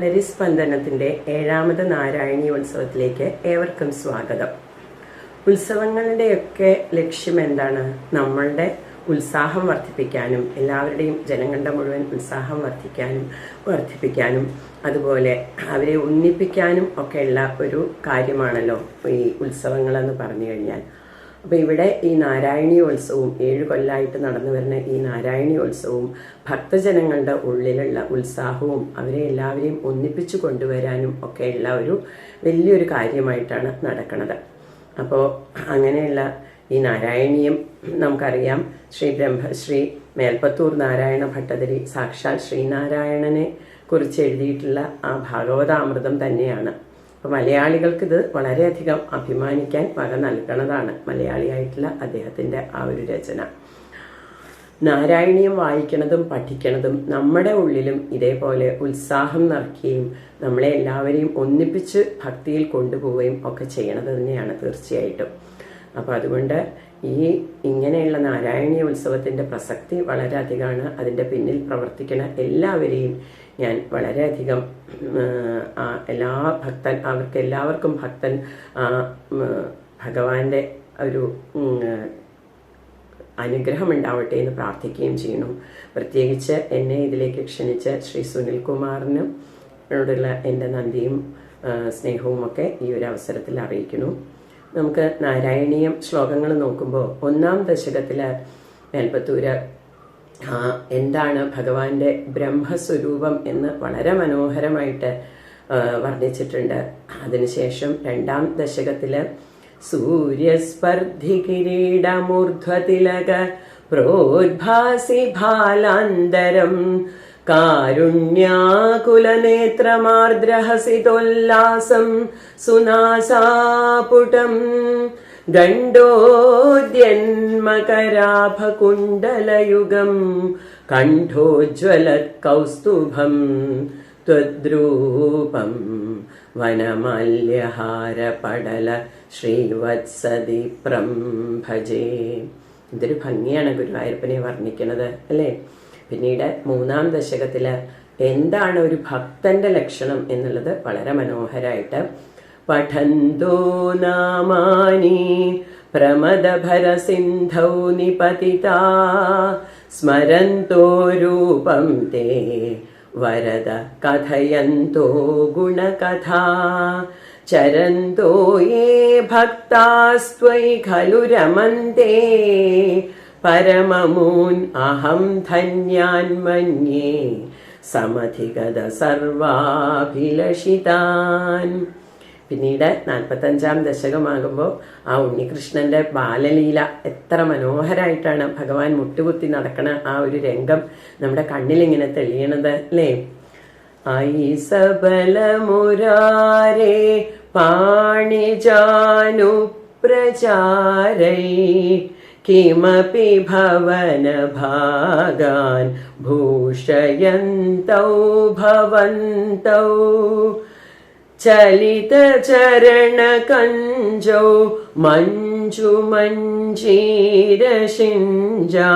കളരി സ്പന്ദനത്തിന്റെ ഏഴാമത് നാരായണീയോത്സവത്തിലേക്ക് ഏവർക്കും സ്വാഗതം. ഉത്സവങ്ങളുടെയൊക്കെ ലക്ഷ്യം എന്താണ്? നമ്മളുടെ ഉത്സാഹം വർദ്ധിപ്പിക്കാനും എല്ലാവരുടെയും ജനങ്ങളുടെ മുഴുവൻ ഉത്സാഹം വർദ്ധിക്കാനും വർദ്ധിപ്പിക്കാനും അതുപോലെ അവരെ ഉന്നിപ്പിക്കാനും ഒക്കെയുള്ള ഒരു കാര്യമാണല്ലോ ഈ ഉത്സവങ്ങളെന്ന് പറഞ്ഞു കഴിഞ്ഞാൽ. അപ്പൊ ഇവിടെ ഈ നാരായണീയോത്സവവും ഏഴ് കൊല്ലായിട്ട് നടന്നു വരുന്ന ഈ നാരായണീയോത്സവവും ഭക്തജനങ്ങളുടെ ഉള്ളിലുള്ള ഉത്സാഹവും അവരെ എല്ലാവരെയും ഒന്നിപ്പിച്ചു കൊണ്ടുവരാനും ഒക്കെയുള്ള ഒരു വലിയൊരു കാര്യമായിട്ടാണ് നടക്കുന്നത് അപ്പോൾ അങ്ങനെയുള്ള ഈ നാരായണീയം നമുക്കറിയാം. ശ്രീ ബ്രഹ്മശ്രീ മേൽപ്പത്തൂർ നാരായണ ഭട്ടതിരി സാക്ഷാൽ ശ്രീനാരായണനെ കുറിച്ച് എഴുതിയിട്ടുള്ള ആ ഭാഗവതാമൃതം തന്നെയാണ്. അപ്പോൾ മലയാളികൾക്ക് ഇത് വളരെയധികം അഭിമാനിക്കാൻ വക നൽകണതാണ് മലയാളിയായിട്ടുള്ള അദ്ദേഹത്തിന്റെ ആ ഒരു രചന. നാരായണീയം വായിക്കണതും പഠിക്കണതും നമ്മുടെ ഉള്ളിലും ഇതേപോലെ ഉത്സാഹം നിറയ്ക്കുകയും നമ്മളെ എല്ലാവരെയും ഒന്നിപ്പിച്ച് ഭക്തിയിൽ കൊണ്ടുപോവുകയും ഒക്കെ ചെയ്യണത് തന്നെയാണ് തീർച്ചയായിട്ടും. അപ്പോൾ അതുകൊണ്ട് ഈ ഇങ്ങനെയുള്ള നാരായണീയ ഉത്സവത്തിന്റെ പ്രസക്തി വളരെയധികമാണ്. അതിന്റെ പിന്നിൽ പ്രവർത്തിക്കുന്ന എല്ലാവരെയും ഞാൻ വളരെയധികം എല്ലാ ഭക്തൻ അവർക്ക് എല്ലാവർക്കും ഭക്തൻ ഭഗവാന്റെ ഒരു അനുഗ്രഹം ഉണ്ടാവട്ടെ എന്ന് പ്രാർത്ഥിക്കുകയും ചെയ്യുന്നു. പ്രത്യേകിച്ച് എന്നെ ഇതിലേക്ക് ക്ഷണിച്ച ശ്രീ സുനിൽ കുമാറിനും ോടുള്ള എന്റെ നന്ദിയും സ്നേഹവും ഒക്കെ ഈ ഒരു അവസരത്തിൽ അറിയിക്കുന്നു. നമുക്ക് നാരായണീയം ശ്ലോകങ്ങൾ നോക്കുമ്പോൾ ഒന്നാം ദശകത്തിൽ മേൽപ്പത്തൂര് എന്താണ് ഭഗവാന്റെ ബ്രഹ്മസ്വരൂപം എന്ന് വളരെ മനോഹരമായിട്ട് വർണിച്ചിട്ടുണ്ട്. അതിനുശേഷം രണ്ടാം ദശകത്തിൽ സൂര്യസ്പർദ്ധി കിരീടമൂർധ്വതിലക പ്രോദ്ഭാസി ഭാലാന്തരം കാരുണ്യാകുലനേത്രമാർദ്രഹസിതോല്ലാസം സുനാസാപുടം ദണ്ഡോദ്യന്മകരാഭകുണ്ടലയുഗം കണ്ഠോജ്വലത്കൗസ്തുഭം ത്വദ്രൂപം വനമാല്യഹാരപടല ശ്രീവത്സദീപ്രം ഭജേ ഇതൊരു ഭംഗിയാണ് ഗുരുവായൂരപ്പനെ വർണിക്കുന്നത് അല്ലേ? പിന്നീട് മൂന്നാം ദശകത്തിൽ എന്താണ് ഒരു ഭക്തന്റെ ലക്ഷണം എന്നുള്ളത് വളരെ മനോഹരായിട്ട് പഠന്തോ നാമാനി പ്രമദഭരസിന്ധൗ നിപതിതാ സ്മരന്തോ രൂപം തേ വരദ കഥയന്തോ ഗുണകഥാ ചരന്തോ യേ ഭക്താസ്ത്വയി ഖലു രമന്തെ പരമമൂൻ അഹം ധന്യാൻ മന്യേ സമധിഗത സർവാഭിലഷിതാൻ. പിന്നീട് നാൽപ്പത്തഞ്ചാം ദശകമാകുമ്പോൾ ആ ഉണ്ണികൃഷ്ണന്റെ ബാലലീല എത്ര മനോഹരായിട്ടാണ് ഭഗവാൻ മുട്ടുകുത്തി നടക്കണ ആ ഒരു രംഗം നമ്മുടെ കണ്ണിലിങ്ങനെ തെളിയണത് അല്ലേ? ഐ സബലമുരാരേ പാണിജാനു പ്രചാരൈ കിമപി ഭവനഭാഗാൻ ഭൂഷയന്തൗ ഭവന്തൗ ചലിതചരണകഞ്ചൗ മഞ്ജുമഞ്ജീരശിഞ്ചാ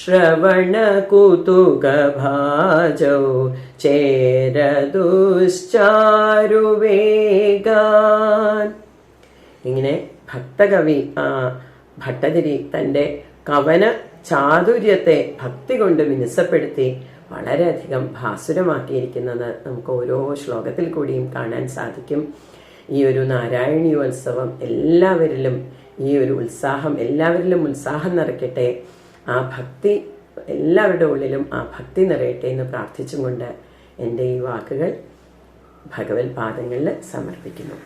ശ്രവണകുതുകഭാജൗ ചേരദുശ്ചാരുവേഗാൻ ഇങ്ങനെ ഭക്തകവി ഭട്ടതിരി തന്റെ കവന ചാതുര്യത്തെ ഭക്തി കൊണ്ട് മിനുസപ്പെടുത്തി വളരെയധികം ഭാസുരമാക്കിയിരിക്കുന്നത് നമുക്ക് ഓരോ ശ്ലോകത്തിൽ കൂടിയും കാണാൻ സാധിക്കും. ഈ ഒരു നാരായണീയോത്സവം എല്ലാവരിലും ഈ ഒരു ഉത്സാഹം എല്ലാവരിലും ഉത്സാഹം നിറയ്ക്കട്ടെ. ആ ഭക്തി എല്ലാവരുടെ ഉള്ളിലും ആ ഭക്തി നിറയട്ടെ എന്ന് പ്രാർത്ഥിച്ചുകൊണ്ട് എന്റെ ഈ വാക്കുകൾ ഭഗവത് പാദങ്ങളിൽ സമർപ്പിക്കുന്നു.